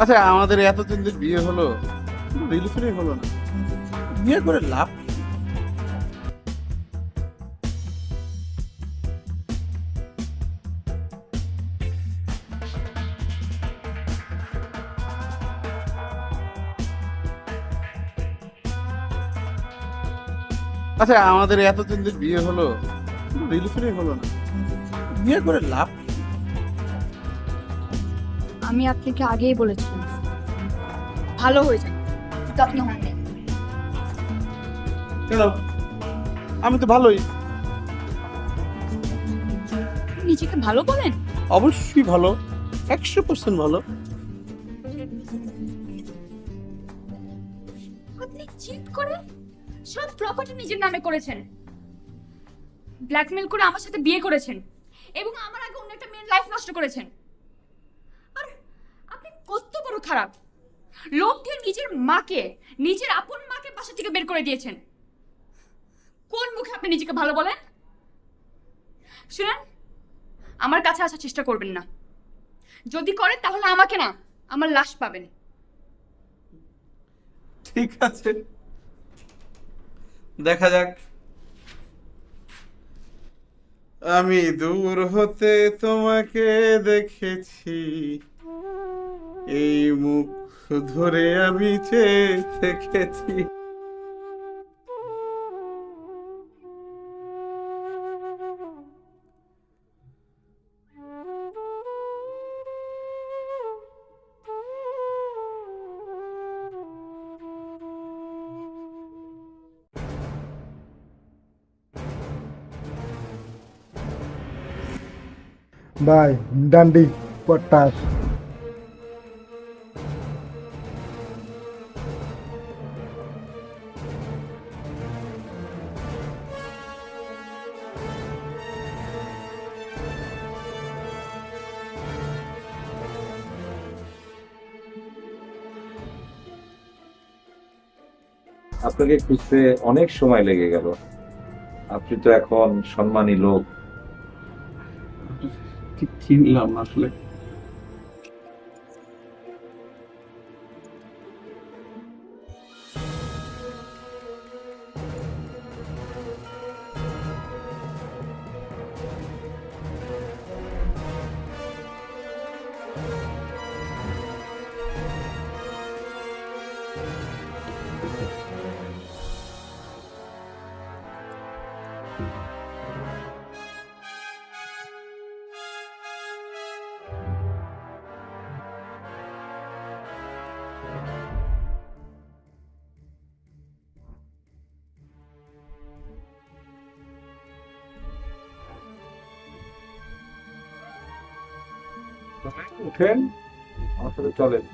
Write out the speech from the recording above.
আচ্ছা আমাদের এতদিন যে বিয়ে হলো রিলেশনই হলো না বিয়ে করে লাভ? আচ্ছা আমাদের এতদিন যে বিয়ে হলো রিলেশনই হলো না বিয়ে করে লাভ কি? আমি আপনাকে আগেই বলেছিলাম। ভালো হয়ে যায় কিন্তু আপনি হননি কেন? আমি তো ভালোই। নিজেকে ভালো বলেন? অবশ্যই ভালো একশো পার্সেন্ট ভালো। আপনি চিট করে সব প্রপার্টি নিজের নামে করেছেন। ব্ল্যাকমেল করে আমার সাথে বিয়ে করেছেন এবং আমার আগে অন্য একটা মেয়ের লাইফ নষ্ট করেছেন। কত খারাপ। লোক দিয়ে নিজের মাকে, নিজের আপন মাকে বাসা থেকে বের করে দিয়েছেন। কোন মুখে আপনি নিজেকে ভালো বলেন? শুনেন, আমার কাছে আসার চেষ্টা করবেন না। যদি করেন তাহলে আমাকে না, আমার লাশ পাবেন। ঠিক আছে। দেখা যাক। আমি দূর হতে তোমাকে দেখেছি। এই মুখ ধরে আমি চেয়ে দেখেছি। ভাই ডান্ডি পটাশ। আপনাকে খুঁজতে অনেক সময় লেগে গেল। আপনি তো এখন সম্মানী লোক। ঠিক চিনলাম না আসলে? উঠেন আমার সাথে চলেন